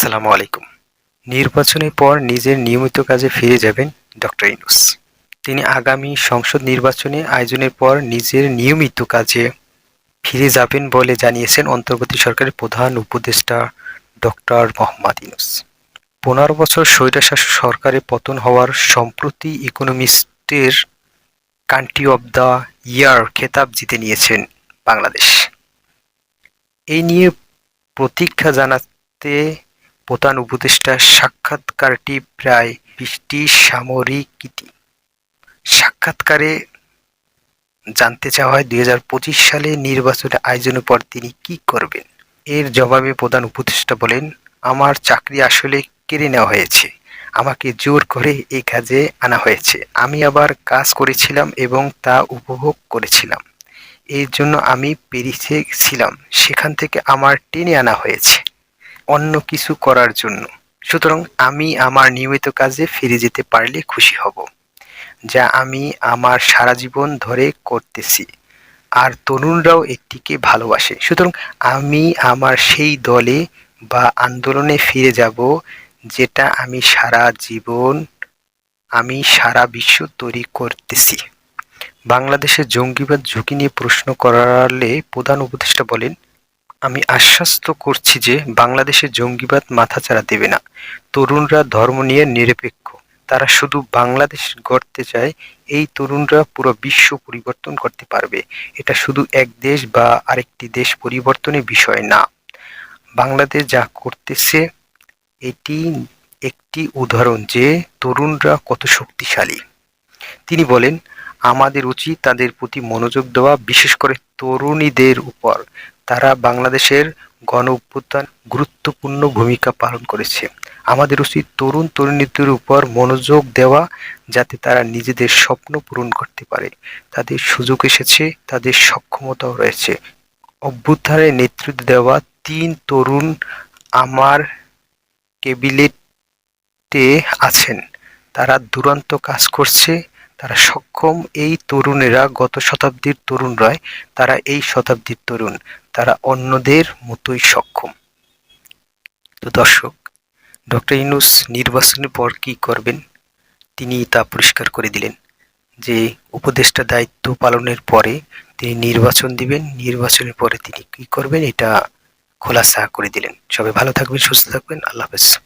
আসসালামু আলাইকুম। নির্বাচনের পর নিজের নিয়মিত কাজে ফিরে যাবেন ডক্টর ইনুস তিনি আগামী সংসদ নির্বাচনে আয়োজনের পর নিজের নিয়মিত কাজে ফিরে যাবেন বলে জানিয়েছেন অন্তর্বর্তী সরকারের প্রধান উপদেষ্টা ডক্টর মোহাম্মদ ইনুস পনেরো বছর স্বৈরাশাসক সরকারের পতন হওয়ার সম্প্রতি ইকোনমিস্টের কান্ট্রি অব দ্য ইয়ার খেতাব জিতে নিয়েছেন বাংলাদেশ। এই নিয়ে প্রতীক্ষা জানাতে প্রধান উপদেষ্টার সাক্ষাৎকারটি প্রায় বিশটি সামরিক সামরিকীতি সাক্ষাৎকারে জানতে চাওয়া হয় দুই হাজার পঁচিশ সালে নির্বাচনে আয়োজনের পর তিনি কি করবেন। এর জবাবে প্রধান উপদেষ্টা বলেন, আমার চাকরি আসলে কেড়ে নেওয়া হয়েছে। আমাকে জোর করে এই কাজে আনা হয়েছে। আমি আবার কাজ করেছিলাম এবং তা উপভোগ করেছিলাম। এর জন্য আমি পেরিসে ছিলাম। সেখান থেকে আমার টেনে আনা হয়েছে। অন্য কিছু করার জন্য। সুতরাং আমি আমার নিয়মিত কাজে ফিরে যেতে পারলে খুশি হব, যা আমি আমার সারা জীবন ধরে করতেছি। আর তরুণরাও এটিকে ভালোবাসে। সুতরাং আমি আমার সেই দলে বা আন্দোলনে ফিরে যাব, যেটা আমি সারা জীবন, আমি সারা বিশ্ব তৈরি করতেছি। বাংলাদেশের জঙ্গিবাদ ঝুঁকি নিয়ে প্রশ্ন করালে প্রধান উপদেষ্টা বলেন আমি আশ্বস্ত করছি যে বাংলাদেশে জঙ্গিবাদ মাথাচাড়া দেবে না। তরুণরা ধর্ম নিয়ে নিরপেক্ষ। তারা শুধু বাংলাদেশ গড়তে চায়, এই তরুণরা পুরো বিশ্ব পরিবর্তন করতে পারবে। এটা শুধু এক দেশ বা আরেকটি দেশ পরিবর্তনের বিষয় না। বাংলাদেশ যা করতেছে, এটি একটি উদাহরণ যে তরুণরা কত শক্তিশালী। তিনি বলেন, আমাদের উচিত তাদের প্রতি মনোযোগ দেওয়া, বিশেষ করে তরুণীদের উপর। তারা বাংলাদেশের গণ অভ্যুত্থান গুরুত্বপূর্ণ ভূমিকা পালন করেছে। আমাদের উচিত তরুণ তরুণীদের উপর মনোযোগ দেওয়া যাতে তারা নিজেদের স্বপ্ন পূরণ করতে পারে। তাদের সুযোগ এসেছে, তাদের সক্ষমতাও রয়েছে। অভ্যুত্থানে নেতৃত্ব দেওয়া তিন তরুণ আমার কেবিনেটে আছেন। তারা দুরন্ত কাজ করছে তারা সক্ষম এই তরুণেরা, গত শতাব্দীর তরুণ রয় তারা এই শতাব্দীর তরুণ। তারা অন্যদের মতোই সক্ষম। তো দর্শক, ডক্টর ইনুস নির্বাচনের পর কি করবেন? তিনি তা পরিষ্কার করে দিলেন যে, উপদেষ্টা দায়িত্ব পালনের পরে তিনি নির্বাচন দিবেন। নির্বাচনের পরে তিনি কি করবেন? এটা খোলাসা করে দিলেন। সবাই ভালো থাকবেন, সুস্থ থাকবেন। আল্লাহ হাফেজ।